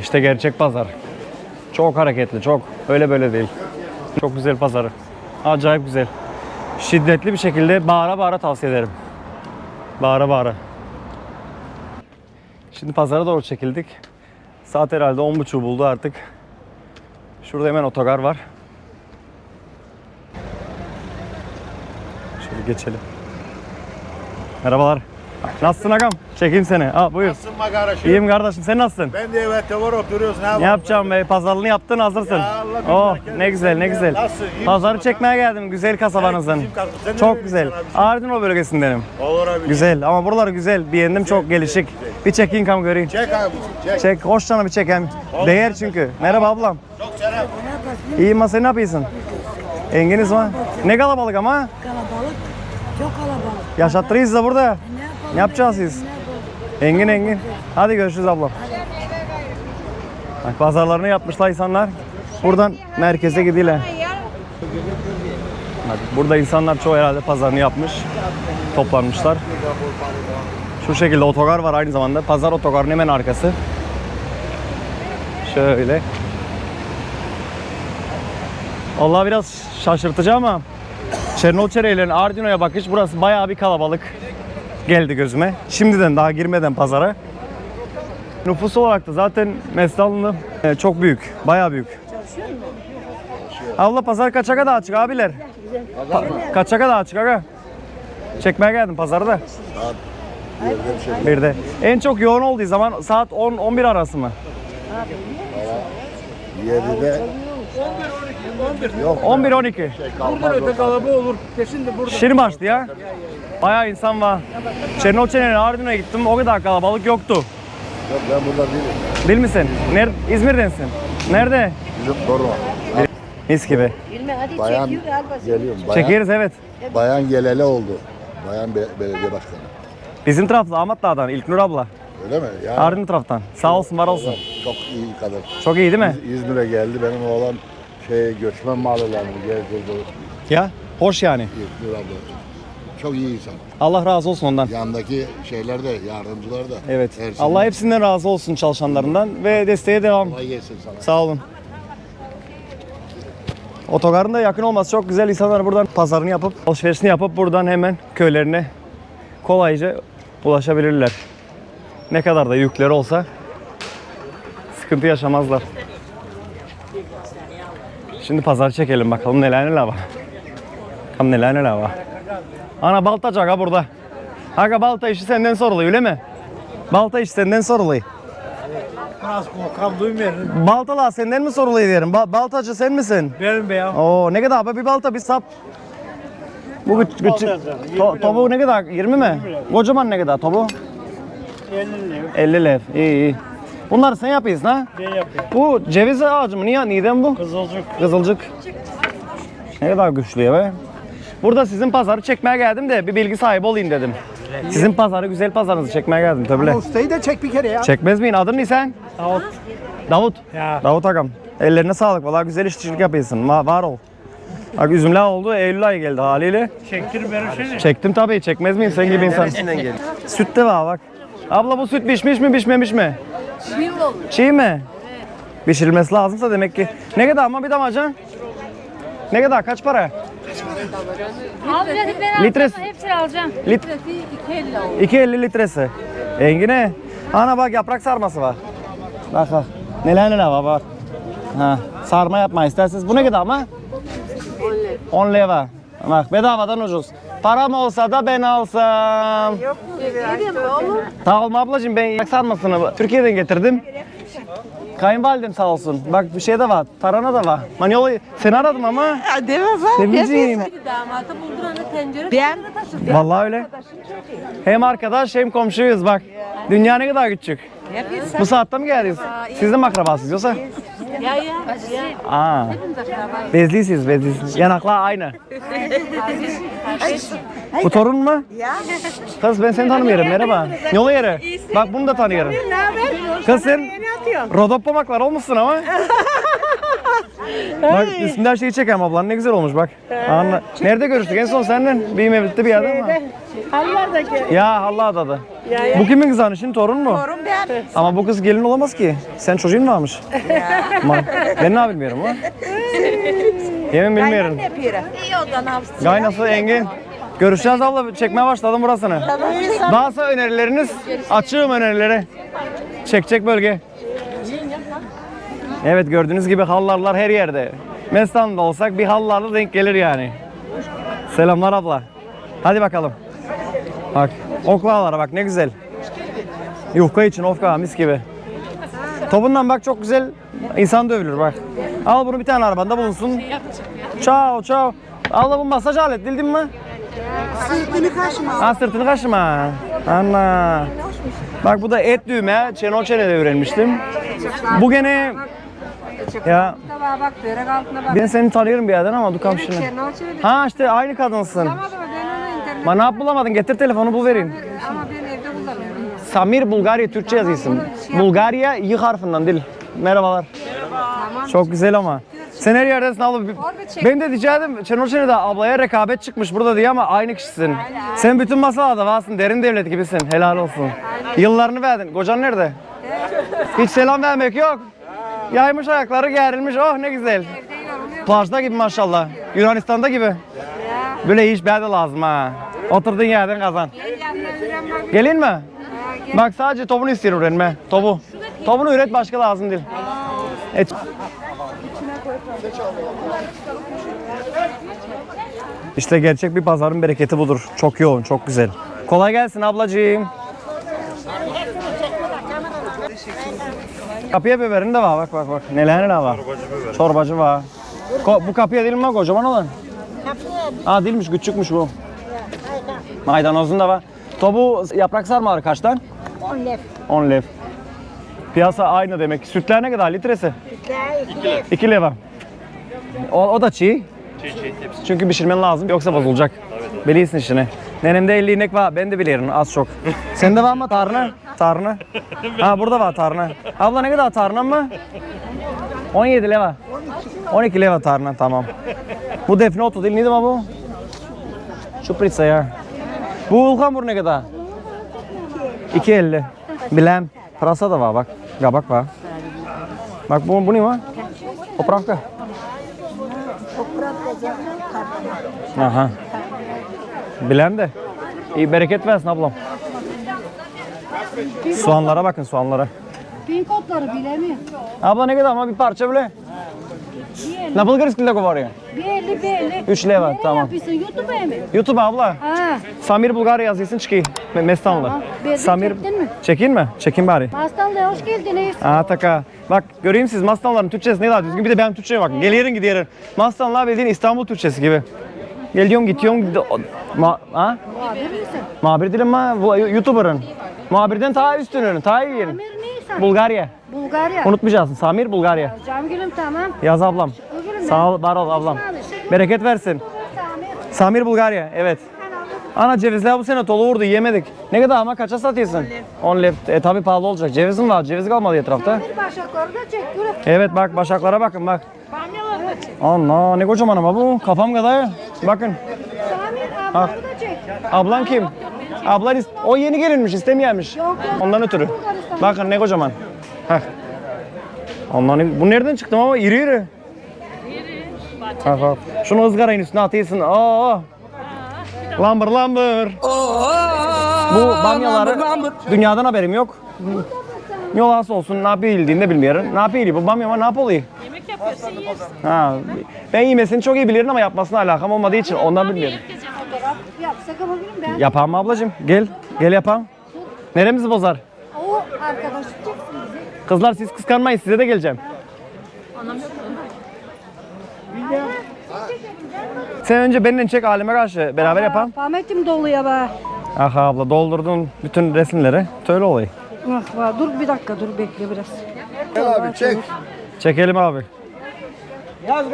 İşte gerçek pazar. Çok hareketli, çok. Öyle böyle değil. Çok güzel pazar. Acayip güzel. Şiddetli bir şekilde bağıra bağıra tavsiye ederim. Bağıra bağıra. Şimdi pazara doğru çekildik. Saat herhalde 10.30 buldu artık. Şurada hemen otogar var. Şöyle geçelim. Merhabalar. Nasılsın agam? Çekeyim seni. Al buyur. Nasılsın kardeşim? İyiyim kardeşim. Sen nasılsın? Ben de evet var oturuyoruz. Ne, Ne yapacağım be? Pazarlığını yaptın hazırsın. Ya Allah oh ne güzel ne güzel. Nasılsın, iyi Pazarı misin çekmeye geldim güzel kasabanızın. Sen Çok güzel. abiciğim? Ardino bölgesindenim. Olur abi. Güzel ama buralar güzel. Beğendim çok gelişik. Bir çekeyim kam göreyim. Çek abi. Çek. Çek hoş canım bir çek hem. Değer çünkü. Merhaba ablam. Çok selam. İyiyim ma sen ne yapıyorsun? Enginiz var. Ne kalabalık ama. Kalabalık, çok kalabalık. Yaşattırıyız da burada. Ne? Ne yapacağız siz? Engin Engin. Hadi görüşürüz ablam. Bak pazarlarını yapmışlar insanlar. Buradan merkeze gidiyorlar. Bak, burada insanlar çoğu herhalde pazarını yapmış. Toplanmışlar. Şu şekilde otogar var aynı zamanda. Pazar otogarının hemen arkası. Şöyle. Allah biraz şaşırtıcı ama Çernolçere'yle Ardino'ya bakış burası bayağı bir kalabalık geldi gözüme. Şimdiden daha girmeden pazara. Nüfus olarak da zaten Meslanlı e, çok büyük. Bayağı büyük. Abla pazar kaça kadar açık abiler? Pa- kaça kadar açık aga? Çekmeye geldim pazarda. da. Bir de. En çok yoğun olduğu zaman saat 10-11 arası mı? 7'de 11-12. Buradan öte kalabalık olur. Kesin de burada. Şirin başlı ya. Bayağı insan var. Çernoçene'nin Ardino'ya gittim o kadar kalabalık yoktu. Yok ben burada değilim. Değil misin? Nerede? İzmir'densin. Nerede? Bizim Torma. Mis gibi. Bilme hadi Bayan çekiyor galiba. geliyorum. Bayan, Çekeriz evet. bayan geleli oldu. Bayan be- belediye başkanı. Bizim tarafta Ahmet Dağ'dan İlknur abla. Öyle mi? Ya, Ardın taraftan. Sağ olsun var olsun. Çok iyi kadın. Çok iyi değil mi? İz- İzmir'e geldi. Benim oğlan şey göçmen mahallelerini gezdirdi. Ya hoş yani. İzmir abla. Çok iyi insan. Allah razı olsun ondan. Yandaki şeyler de, yardımcılar da. Evet. Şey- Allah hepsinden razı olsun çalışanlarından ve desteğe devam. Kolay gelsin sana. Sağ olun. Otogarın da yakın olması çok güzel. İnsanlar buradan pazarını yapıp, alışverişini yapıp buradan hemen köylerine kolayca ulaşabilirler. Ne kadar da yükleri olsa sıkıntı yaşamazlar. Şimdi pazar çekelim bakalım neler neler var. Bakalım neler neler var. Ana baltacı aga burada. Aga balta işi senden soruluyor öyle mi? Balta işi senden soruluyor. Az korkam duymuyorum. Baltalar senden mi soruluyor diyelim. Ba- baltacı sen misin? Benim be ya. Oo ne kadar abi bir balta bir sap. Bu küçük küçük. To, topu ne kadar? 20 mi? Kocaman ne kadar topu? 50 lira. 50 lev. İyi iyi. Bunları sen yapıyorsun ha? Ne yapıyor? Bu ceviz ağacı mı? Niye? Neden bu? Kızılcık. Kızılcık. Ne kadar güçlü ya be. Burada sizin pazarı çekmeye geldim de bir bilgi sahibi olayım dedim. Sizin pazarı, güzel pazarınızı çekmeye geldim tabii. Ustayı da çek bir kere ya. Çekmez miyin? Adın ne sen? Davut. Davut. Ya. Davut Agam. Ellerine sağlık. Vallahi güzel işçilik yapıyorsun. Ma- var ol. Bak üzümler oldu. Eylül ayı geldi haliyle. Çektir versene. Çektim tabii. Çekmez miyim sen gibi insan? Süt de var bak. Abla bu süt pişmiş mi pişmemiş mi? Çiğ Çiğ mi? Pişirilmesi lazımsa demek ki. Ne kadar ama bir damacan? Ne kadar? Kaç para? Alacağız hep ben Litres- alacağım. Hepsini alacağım. Lit- Litresi 2.50 oldu. 2.50 litresi. Engine. Ana bak yaprak sarması var. Bak bak. Neler neler var bak. Ha, sarma yapma isterseniz. Bu ne kadar ama? 10 lira. Bak bedavadan ucuz. Param olsa da ben alsam. Yok mu? Tamam ablacığım ben yaprak sarmasını Türkiye'den getirdim. Kayınvalidem sağ olsun. Bak bir şey de var. Tarhana da var. Manyolu seni aradım ama. Deme bak. Seveceğim. Damatı bulduranı tencere Ben Vallahi öyle. Hem arkadaş hem komşuyuz bak. Dünya ne kadar küçük. Bu saatte mi geldiniz? Siz de mi akrabasınız yoksa? Ya ya. Aa. Bezliysiniz, bezliysiniz. Yanaklar aynı. Bu torun mu? Ya. Kız ben seni tanımıyorum. Merhaba. Yolu yeri. Bak bunu da tanıyorum. Kız sen Ne atıyorsun? rodoppamaklar olmuşsun ama. Bak üstünde her şeyi çekem ablan ne güzel olmuş bak. Anla. Nerede görüştük en son senden? Bir mevlitte bir yerde ama. Hallardaki. Ya Allah adadı. Bu kimin kızı şimdi torun mu? Torun ben. Ama bu kız gelin olamaz ki. Sen çocuğun mu almış? Aman, ben ne bilmiyorum ha. Yemin bilmiyorum. Ne yapıyor? İyi Engin. Görüşeceğiz abla. Çekmeye başladım burasını. Varsa önerileriniz açığım önerileri. Çekecek bölge. Evet gördüğünüz gibi hallarlar her yerde. Mestan'da olsak bir hallarla denk gelir yani. Selamlar abla. Hadi bakalım. Bak oklalara bak ne güzel. Yufka için ofka mis gibi. Topundan bak çok güzel insan dövülür bak. Al bunu bir tane arabanda bulunsun. Çao çao. Al da bu masaj alet bildin mi? Sırtını kaşıma. Ha sırtını kaşıma. Anla. Bak bu da et düğme. Çenol çenede öğrenmiştim. Bu gene ya Tabağa bak, börek altına bak. ben seni tanıyorum bir yerden ama dur kamşını. Çernol çevir. Ha işte aynı kadınsın. Ama ben onu internet bulamadın? Getir telefonu bul vereyim. ama ben evde bulamıyorum. Samir Bulgarya Türkçe yazıyorsun. Bulgarya y harfinden dil. Merhabalar. Çok güzel ama. Sen her yerdesin abla. Ben de diyecektim. Çenolçen'e ablaya rekabet çıkmış burada diye ama aynı kişisin. Sen bütün masalada varsın. Derin devlet gibisin. Helal olsun. Yıllarını verdin. Kocan nerede? Hiç selam vermek yok. Yaymış ayakları gerilmiş. Oh ne güzel. Plajda gibi maşallah. Yunanistan'da gibi. Böyle iş ben de lazım ha. Oturduğun yerden kazan. Gelin mi? Bak sadece topunu istiyorum öğrenme. Topu. Topunu üret başka lazım değil. Et. İşte gerçek bir pazarın bereketi budur. Çok yoğun, çok güzel. Kolay gelsin ablacığım. Kapıya biberin de var bak bak bak. Neler neler var. Çorbacı var. Ko- bu kapıya değil mi kocaman olan? Aa değilmiş küçükmüş bu. Maydanozun da var. Topu yaprak sarma var kaçtan? 10 lef. 10 lev. Piyasa aynı demek. Sütler ne kadar litresi? 2 lef. 2 leva. O, o da çiğ. Çünkü pişirmen lazım yoksa bozulacak. Biliyorsun işini. Nenemde 50 inek var. Ben de biliyorum az çok. Sende var mı tarhana? Tarhana. Ha burada var tarhana. Abla ne kadar tarhana mı? 17 leva. 12 leva tarhana tamam. Bu defne otu değil. Ama bu? Şuprica ya. Bu ulkamur ne kadar? 2.50. Bilem. Pırasa da var bak. Kabak var. Bak bu, bu ne var? Popravka. Aha. Bilem de. İyi bereket versin ablam. Soğanlara bakın soğanlara. Pink otları bilemiyor. Abla ne kadar ama bir parça bile. Ne bulgarız kilo kovarıyor? Bir elli bir elli. Üç leva Nereye tamam. yapıyorsun? YouTube'a mı? YouTube abla. Ha. Samir Bulgar yazıyorsun çıkayım. Me- Mestanlı. Tamam. Samir. çektin mi? Çekeyim mi? Çekeyim bari. Hastanlığa hoş geldiniz. Aa taka. Bak göreyim siz Mastanların Türkçesi ne kadar düzgün. Bir de benim Türkçeye bakın. Geliyorum gidiyorum. Mastanlar bildiğin İstanbul Türkçesi gibi. Geliyorum gidiyorum. Ma ha? Muhabir misin? Muhabir değilim bu YouTuber'ın. Muhabirden daha üstünün, daha iyi yerin. Samir? Bulgarya. Bulgarya. Unutmayacaksın. Samir Bulgarya. Cam gülüm tamam. Yaz ablam. Gülüm Sağ ol, var ol ablam. Bereket versin. Samir. Samir Bulgarya, evet. Ana cevizler bu sene dolu vurdu, yemedik. Ne kadar ama kaça satıyorsun? 10 lef. E tabi pahalı olacak. Cevizin var, ceviz kalmadı etrafta. Bir başakları da çek. Evet bak başaklara bakın bak. Allah ne kocaman ama bu. Kafam kadar. Bakın. Samir abları da çek. Ablan kim? Ablan is- o yeni gelinmiş istemeyenmiş. Yok, yok. Ondan ötürü. Bakın ne kocaman. Heh. Ondan bu nereden çıktı ama iri iri. Bak bak. Şunu ızgarayın üstüne atıyorsun. Oo. Lambır lambır. Bu bamyaları dünyadan haberim yok. Yolası olsun ne yapıyor ildiğini bilmiyorum. Ne yapıyor bu bamya ama ne yapıyor? Yapıyorsun. Ha, ben yemesini çok iyi bilirim ama yapmasına alakam olmadığı için ondan bilmiyorum. Yapsak ben. Yapalım mı ablacığım? Gel. Gel yapalım. Neremizi bozar? O arkadaş bizi. Kızlar siz kıskanmayın size de geleceğim. Sen önce benimle çek aleme karşı beraber yapalım. Ahmet'im doluya be. Ah abla doldurdun bütün resimleri. Söyle olayı. Ah var. Dur bir dakika dur bekle biraz. Gel abi çek. Çekelim abi.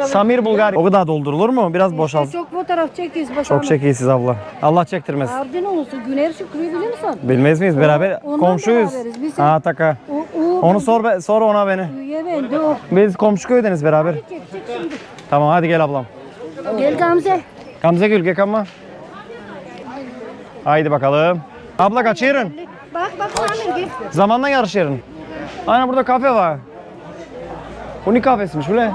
Samir Bulgarya. O kadar doldurulur mu? Biraz boşalt. Çok fotoğraf çekiyoruz. Bak Çok çekiysiz abla. Allah çektirmez. Ardın olsun. Güner Şükrü'yü biliyor musun? Bilmez miyiz beraber? Ondan Komşuyuz. beraberiz. Biz- Ha taka. O, o, Onu sor be- sor ona beni. O. Biz komşu köydeniz beraber. Çek çek şimdi. Tamam hadi gel ablam. Gel Gamze. Gamze Gül Gökhan mı? Haydi bakalım. Abla kaçırın. Bak bak Samir gel. Zamanla yarışırın. Aynen burada kafe var. Bu ne kafesiymiş bu ne?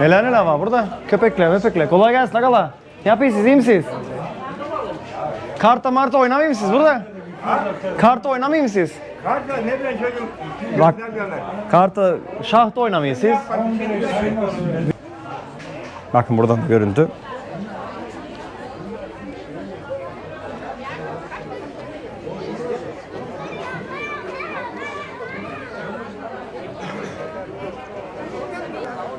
Neler neler var burada? Köpekler, köpekler. Kolay gelsin agala. Ne yapıyorsunuz, iyi misiniz? Karta marta oynamayı mısınız burada? Karta oynamayı mısınız? Karda ne bilen çocuk. Bak, karta, şahta oynamayı siz. Bakın buradan görüntü.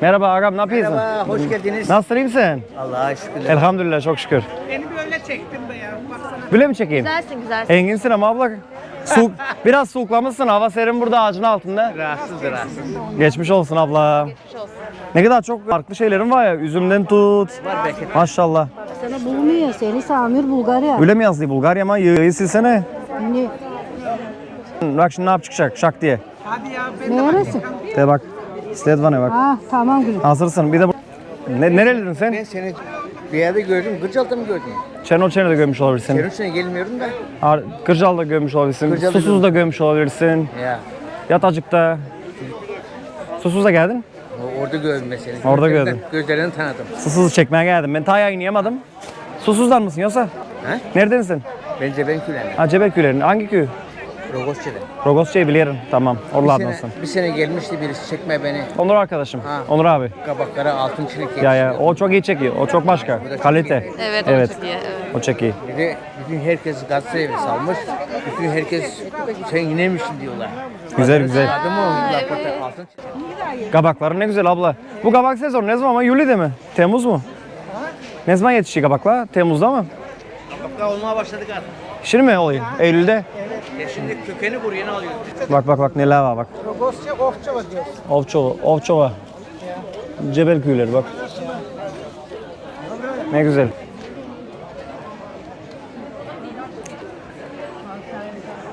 Merhaba ağam ne yapıyorsun? Merhaba, hoş geldiniz. Nasılsın iyi misin? Allah'a şükür. Elhamdülillah çok şükür. Beni böyle çektin be ya. Baksana. Böyle mi çekeyim? Güzelsin güzelsin. Enginsin ama abla. Soğuk, biraz soğuklamışsın. Hava serin burada ağacın altında. Rahatsız rahatsız. Geçmiş olsun abla. Geçmiş olsun. Ne kadar çok farklı şeylerin var ya. Üzümden tut. Var belki. Maşallah. Sana bulmuyor seni Samir Bulgarya. Öyle mi yazdı Bulgarya ama yığı silsene. Ne? Bak şimdi ne yap çıkacak şak diye. Hadi ya ben de Neresi? De bak. Sledvan'a bak. Ha tamam gülüm. Hazırsın. Bir de bu... Ne, nereliydin sen? Ben seni bir yerde gördüm. Gırcal'da mı gördün? Çernol Çen'de de görmüş olabilirsin. Terörüne gelmiyorum da. Ar- Kırcal'da görmüş olabilirsin. Kırcal'da Susuz da görmüş olabilirsin. Ya. Yatacık'ta. Susuz'da geldin. Orada gördüm ben seni. Orada Gözlerinden- gördün. Gözlerinden tanıdım. Susuz'u çekmeye geldim. Ben ta yayınlayamadım. Susuz'dan mısın yoksa? He? Neredensin? Ben Külen. Ha Cebekgüler'in. Hangi köy? Rogosçe'de. Rogosça'yı biliyorum. Tamam. Bir Oralardansın. sene, bir sene gelmişti birisi çekme beni. Onur arkadaşım. Ha. Onur abi. Kabaklara altın çinik Ya ya o çok iyi çekiyor. O çok başka. Çok Kalite. iyi. Evet, Evet. o çok iyi. Evet. O çok iyi. Bir de bütün herkes Galatasaray'ı salmış. Bütün herkes sen yine misin diyorlar. Güzel güzel. Adı mı o? Kabakları ne güzel abla. Bu kabak sezonu ne zaman ama Yuli'de mi? Temmuz mu? Ne zaman yetişiyor kabaklar? Temmuz'da mı? Daha olmaya başladık artık. Şimdi mi oluyor? Eylül'de? Ya şimdi kökeni yeni alıyoruz. Bak bak bak neler var bak. Rogosça Ofçova diyorsun. Ovçova, Ovçova. Cebel köyleri bak. Ne güzel.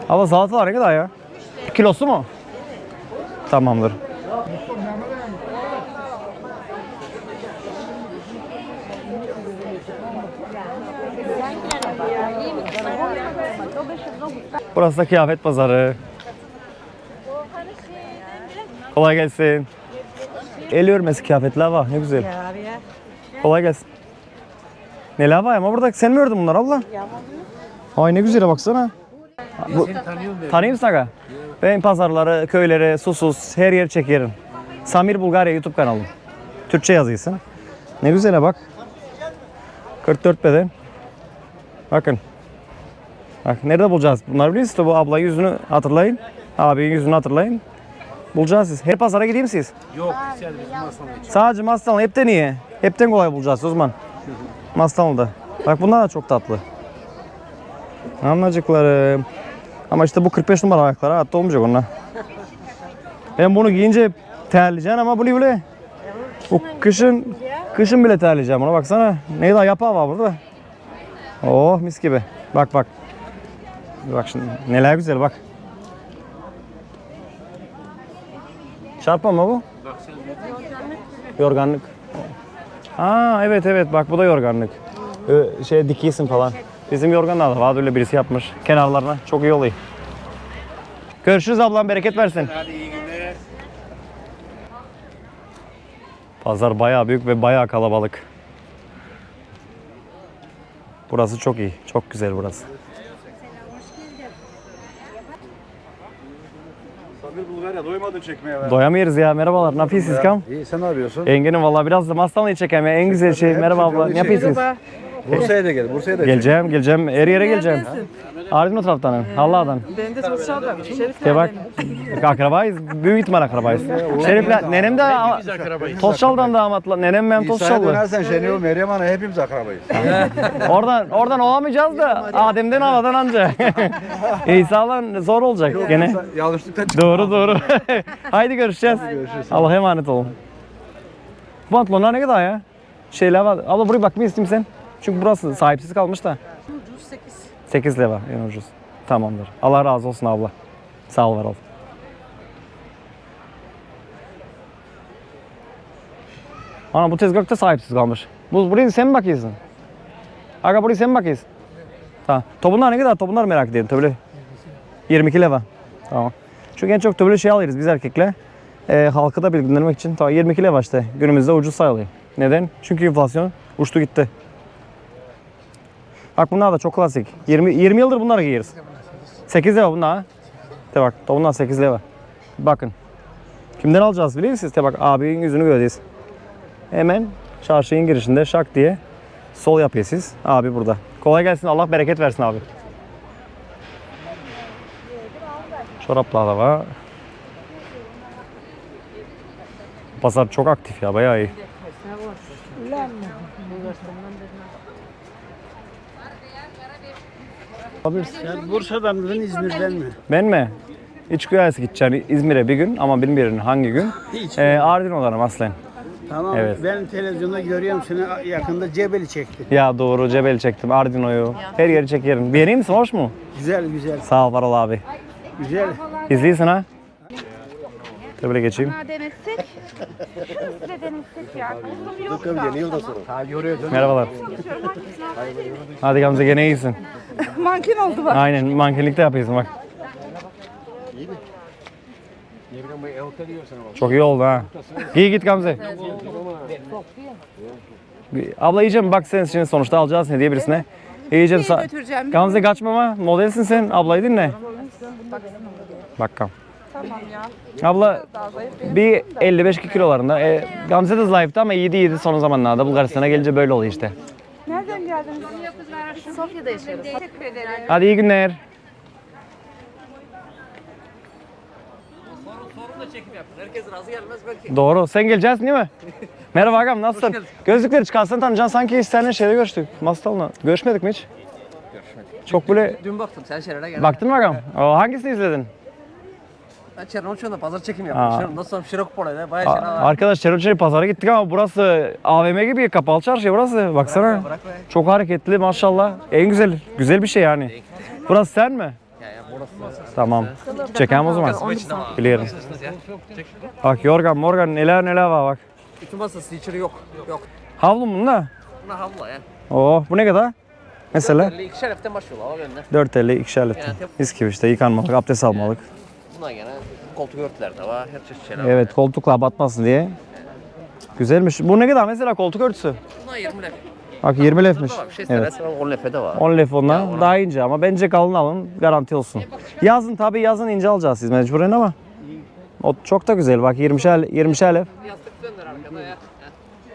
Abla salatalar ne kadar ya? Kilosu mu? Tamamdır. Burası da kıyafet pazarı. Kolay gelsin. El örmesi kıyafetler var. Ne güzel. Kolay gelsin. Neler var ama burada sen mi ördün bunları abla? Ay ne güzel baksana. Bu, tanıyor musun aga? Ben pazarları, köyleri, susuz her yer çekerim. Samir Bulgarya YouTube kanalım. Türkçe yazıyorsun. Ne güzel bak. 44 beden. Bakın. Bak nerede bulacağız? Bunları biliyor musunuz? Bu abla yüzünü hatırlayın. Abinin yüzünü hatırlayın. Bulacağız siz. Her pazara gideyim siz. Yok, için. Sadece Mastanlı hepten iyi. Hepten kolay bulacağız o zaman. Mastanlı'da. Bak bunlar da çok tatlı. Anlacıklarım. Ama işte bu 45 numara ayaklar hatta olmayacak onlar. Ben bunu giyince terleyeceğim ama bu ne böyle? Bu kışın kışın bile terleyeceğim ona baksana. Ne daha yapağı var burada. Oh mis gibi. Bak bak. Bak şimdi neler güzel bak. Çarpma mı bu? Yorganlık. Aa evet evet bak bu da yorganlık. Şey dikiysin falan. Bizim yorganlar da var öyle birisi yapmış kenarlarına. Çok iyi oluyor. Görüşürüz ablam bereket versin. Hadi iyi günler. Pazar bayağı büyük ve bayağı kalabalık. Burası çok iyi. Çok güzel burası. Samir Bulgarya doymadın çekmeye be. Doyamayız ya. Merhabalar. Ne yapıyorsunuz kam? İyi sen ne yapıyorsun? Engin'im valla biraz da mastanlıyı çekeyim ya. En güzel şey. Merhaba abla. Ne yapıyorsunuz? Bursa'ya da gel. Bursa'ya da Geleceğim, geleceğim. Her yere geleceğim. Arvin o taraftanım. Allah'tan. Ben de sosyaldan. Şerif De bak. Akrabayız. Büyük ihtimal akrabayız. Şerifler. Nenem de Tosçal'dan damatla. Nenem benim İsa'ya Tosçal'dı. dönersen Şenol, Meryem Ana hepimiz akrabayız. Oradan oradan olamayacağız da Adem'den havadan anca. İsa'dan zor olacak gene. Yanlışlıkla. Doğru doğru. Haydi görüşeceğiz. Allah'a emanet olun. pantolonlar ne kadar ya? Şeyler var. Abla buraya bakmayı isteyeyim sen. Çünkü burası sahipsiz kalmış da. Ucuz 8. 8 lira en ucuz. Tamamdır. Allah razı olsun abla. Sağ ol var ol. Ana bu tezgahta sahipsiz kalmış. Bu burayı sen mi bakıyorsun? Aga burayı sen mi bakıyorsun? Tamam. Topunlar ne kadar? Topunlar merak ediyorum. Tabii. 22 lira. Tamam. Çünkü en çok böyle şey alırız biz erkekle. Ee, halkı da bilgilendirmek için. Tamam 22 lira işte. Günümüzde ucuz sayılıyor. Neden? Çünkü enflasyon uçtu gitti. Bak bunlar da çok klasik. 20 20 yıldır bunları giyiyoruz. 8 lira bunlar. ha. De bak, bunlar 8 lira. Bakın. Kimden alacağız biliyor musunuz? De bak abinin yüzünü göreceğiz. Hemen çarşının girişinde şak diye sol yapıyor. Abi burada. Kolay gelsin. Allah bereket versin abi. Çoraplar da var. Pazar çok aktif ya bayağı iyi. Sen Bursa'dan mısın İzmir'den mi? Ben mi? İç güveysi gideceğim İzmir'e bir gün ama bilmiyorum hangi gün. Hiç. Ee, Ardın olarım aslen. Tamam. Evet. Ben televizyonda görüyorum seni yakında Cebeli çekti. Ya doğru Cebel çektim Ardino'yu. Her yeri çekerim. Beğeneyim misin? Hoş mu? Güzel güzel. Sağ ol Varol abi. Güzel. İzliyorsun ha? Şöyle geçeyim. Ha denesek. Size denesek ya. Merhabalar. Hadi Gamze gene iyisin. Manken oldu bak. Aynen mankenlikte yapıyorsun bak. Çok iyi oldu ha. Giy git Gamze. Abla yiyeceğim bak sen şimdi sonuçta alacağız ne diye birisine. Yiyeceğim. sa- götüreceğim? Gamze kaçmama modelsin sen ablayı dinle. Bakkam. Tamam ya. Abla bir 55 kilolarında. E, Gamze de zayıftı ama iyiydi iyiydi son zamanlarda. Bulgaristan'a gelince böyle oluyor işte. Geldiniz? Sofya'da yaşıyoruz. Teşekkür ederim. Hadi iyi günler. Herkes razı gelmez belki. Doğru. Sen geleceksin değil mi? Merhaba Agam nasılsın? Gözlükleri çıkarsan tanıyacaksın. Sanki hiç seninle şeyde görüştük. Mastal'la. Görüşmedik mi hiç? Görüşmedik. Çok böyle... Dün baktım sen şeylere gel. Baktın mı Agam? O, hangisini izledin? Çernoço'da pazar çekim Aa. yaptım. Nasıl şirok porayla bayağı var. Arkadaş Çernoçeri pazara gittik ama burası AVM gibi kapalı çarşı burası. Baksana. Bırak be. Çok hareketli maşallah. En güzel. Güzel bir şey yani. Burası sen mi? Tamam. Çekelim o zaman. Biliyorum. Bak yorgan morgan neler neler var bak. Bütün masası içeri yok. Yok. Havlu mu bunlar? Buna havla ya. Oh bu ne kadar? Mesela 50 ikişer hafta başlıyorlar abi önüne. 4 50 ikişer. Yani- Mis gibi işte yıkanmalık, abdest almalık. Bunlar gene koltuk örtüler de var. Her çeşit şeyler Evet var. koltukla batmasın diye. Güzelmiş. Bu ne kadar mesela koltuk örtüsü? Bunlar 20 lef. Bak 20 lefmiş. Şey Evet. istersen 10 lefe de var. 10 lef Ya, ondan ona- daha ince ama bence kalın alın garanti olsun. Yazın tabii yazın ince alacağız siz mecburen ama. O çok da güzel bak 20'şer 20'şer lef. Yastık döndür arkada ya.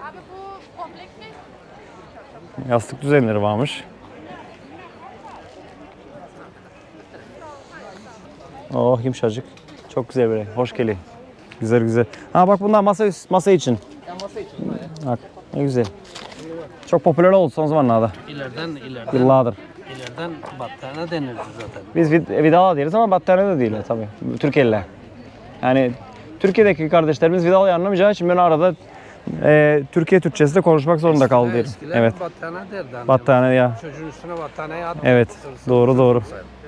Abi bu kompleks mi? Yastık düzenleri varmış. Oh yumuşacık. Çok güzel böyle. Hoş geliyor. Güzel güzel. Ha bak bunlar masa masa için. Ya masa için. Bak ne güzel. Çok popüler oldu son zamanlarda. İleriden ileriden Yıllardır. ileriden battaniye denirdi zaten. Biz vid- vidala diyoruz ama battaniye de değil tabii. Türkiye'liler. Yani Türkiye'deki kardeşlerimiz vidalayı anlamayacağı için ben arada e, Türkiye Türkçesi de konuşmak zorunda kaldı. Eskiden Evet. battaniye derdi annem. Battaniye ya. Çocuğun üstüne battaniye at. Evet. Doğru doğru.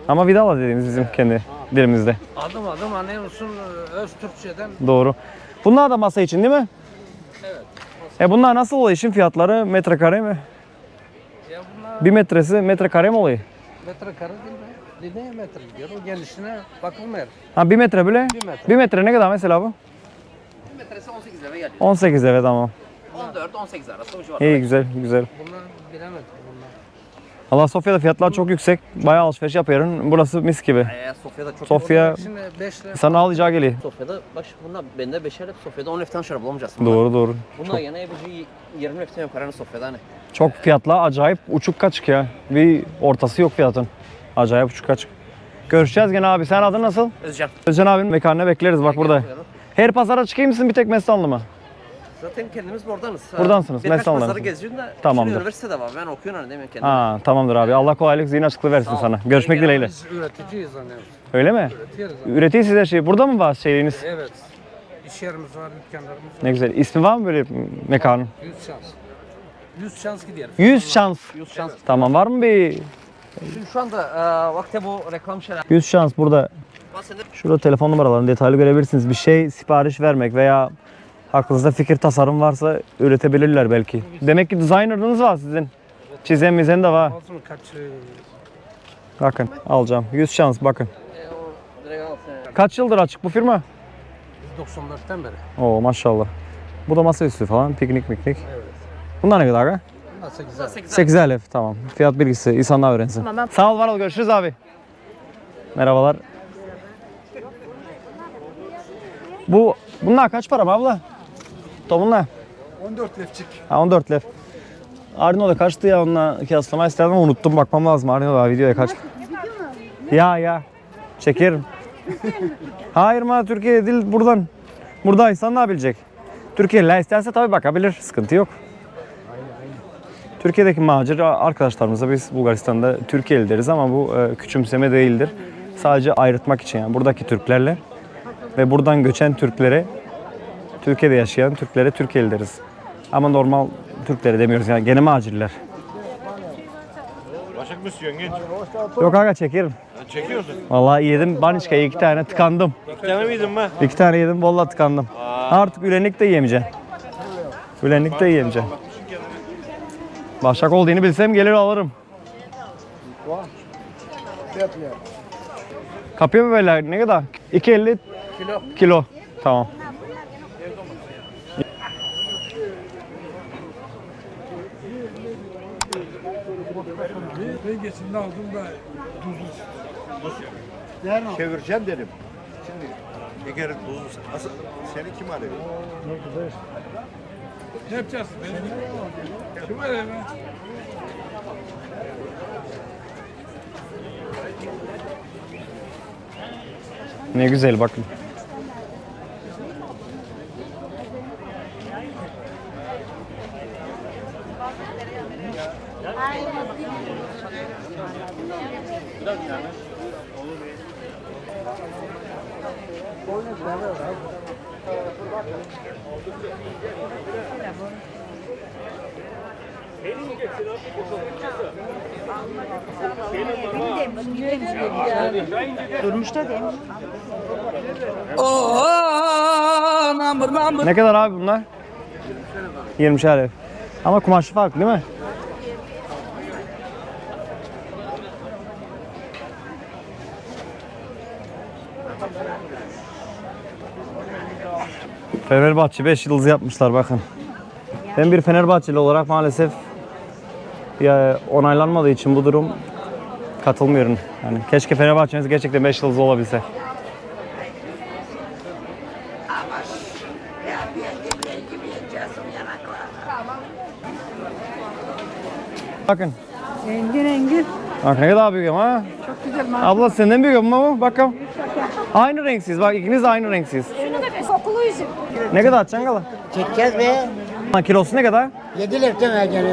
Ama vidala dediğimiz bizim kendi dilimizde. Adım adım anlıyorsun öz Türkçeden. Doğru. Bunlar da masa için değil mi? Evet. E bunlar nasıl oluyor işin fiyatları? Metrekare mi? Ya bunlar Bir metresi metrekare mi oluyor? metrekare değil mi? Lineye metre diyor. O genişine bakılmıyor. Ha bir metre bile? Bir metre. Bir metre ne kadar mesela bu? Bir metresi 18 leve geliyor. 18 evet tamam. 14-18 arası o civar. İyi güzel güzel. Bunlar bilemedim bunlar. Allah Sofya'da fiyatlar çok yüksek. Bayağı alışveriş yapıyorum. Burası mis gibi. Ee, Sofya'da çok Sofya Şimdi 5 lira sana alacağı geliyor. Sofya'da baş bunlar bende 5'er lef Sofya'da 10 leften şarap bulamayacaksın. Doğru doğru. Bunlar gene bir 20 leften yukarı Sofya'da hani. Çok fiyatlar acayip uçuk kaçık ya. Bir ortası yok fiyatın. Acayip uçuk kaçık. Görüşeceğiz gene abi. Sen adın nasıl? Özcan. Özcan abinin mekanına bekleriz bak burada. Her pazara çıkayım mısın bir tek Mestanlı mı? Zaten kendimiz buradanız. Buransınız, Birkaç Mesne'den pazarı geziyorum da. Tamamdır. Şimdi üniversitede var. Ben okuyorum hani mi kendim? Ha tamamdır abi. Allah kolaylık zihin açıklığı versin sana. Görüşmek dileğiyle. Biz üreticiyiz anlıyoruz. Öyle mi? Üretiyoruz. Üretiyor size şey. Burada mı var şeyiniz? Evet. İş yerimiz var, dükkanlarımız var. Ne güzel. İsmi var mı böyle mekanın? 100 şans. 100 şans gidiyor. 100 şans. 100 şans. Tamam var mı bir Şimdi şu anda e, vakti bu reklam şeyler. 100 şans burada. Bahsedip Şurada telefon numaralarını detaylı görebilirsiniz. Bir şey sipariş vermek veya aklınızda fikir tasarım varsa üretebilirler belki. Demek ki designer'ınız var sizin. Çizen mizen de var. E, Bakın alacağım. 100 şans bakın. e. Kaç yıldır açık bu firma? 94'ten beri. Oo maşallah. Bu da masaüstü falan. Piknik miknik. Bunlar ne kadar? aga? Nasıl güzel. 8 elif tamam. Fiyat bilgisi insanlar öğrensin. Sağ ol var ol görüşürüz abi. Merhabalar. Bu bunlar kaç para mı abla? Tomunla. 14 lefçik. Ha 14 lef. Arno da kaçtı ya onunla kıyaslama istedim ama unuttum bakmam lazım Arno da videoya kaç. Ya ya. Çekerim. Hayır ma Türkiye değil buradan. Buradaysan ne bilecek? Türkiye'liler isterse tabii bakabilir. Sıkıntı yok. Türkiye'deki macir arkadaşlarımıza biz Bulgaristan'da Türkiye'li deriz ama bu e, küçümseme değildir. Sadece ayrıtmak için yani buradaki Türklerle ve buradan göçen Türklere Türkiye'de yaşayan Türklere Türkiye'li deriz. Ama normal Türklere demiyoruz yani gene macirler. Başak mı istiyorsun genç? Yok aga çekerim. Çekiyorsun. Vallahi yedim banişkayı iki tane tıkandım. İki tane mi yedin be? İki tane yedim vallahi tıkandım. Artık ülenlik de yiyemeyeceğim. Ülenlik de yiyemeyeceğim. Başak olduğunu bilsem gelir alırım. Kapıyor mu böyle ne kadar? 2.50 Kilo. kilo. Tamam. Ben geçimde aldım da Çevireceğim dedim. Şimdi şekerin tuzlu. Asıl seni kim arıyor? ne yapacağız? Kim öyle be? Ne güzel bakın. Ne kadar abi bunlar? 20 ev. Ama kumaşı farklı değil mi? Fenerbahçe 5 yıldız yapmışlar bakın. Ben bir Fenerbahçeli olarak maalesef ya onaylanmadığı için bu durum katılmıyorum. Yani keşke Fenerbahçe'miz gerçekten 5 yıldız olabilse. Bakın. Engin engin. Bak ne kadar büyük ama. Çok güzel ma. Abla senden büyük ama bu. Bakalım. Aynı renksiz. Bak ikiniz de aynı renksiz. Kokulu üzüm. Ne kadar Çangalı? Çekeceğiz be. Ha, kilosu ne kadar? 7 lefte vereceğim.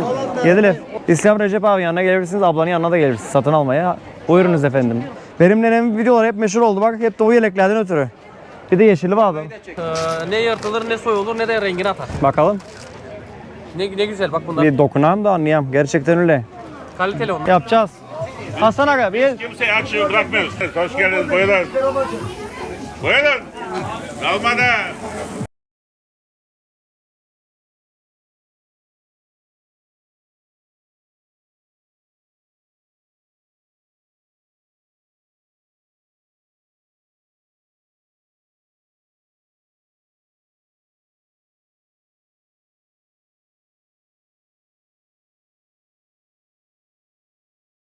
7 lef. İslam Recep abi yanına gelebilirsiniz. Ablanın yanına da gelebilirsiniz satın almaya. Buyurunuz efendim. Benim nenemin videoları hep meşhur oldu. Bak hep doğu yeleklerden ötürü. Bir de yeşili vardı. ne yırtılır ne soyulur ne de rengini atar. Bakalım. Ne, ne güzel bak bunlar. Bir dokunayım da anlayayım. Gerçekten öyle. Kaliteli onlar. Yapacağız. Hasan aga bir Kimseyi akşam bırakmıyoruz. Hoş geldiniz. Buyurun. Buyurun. Almada.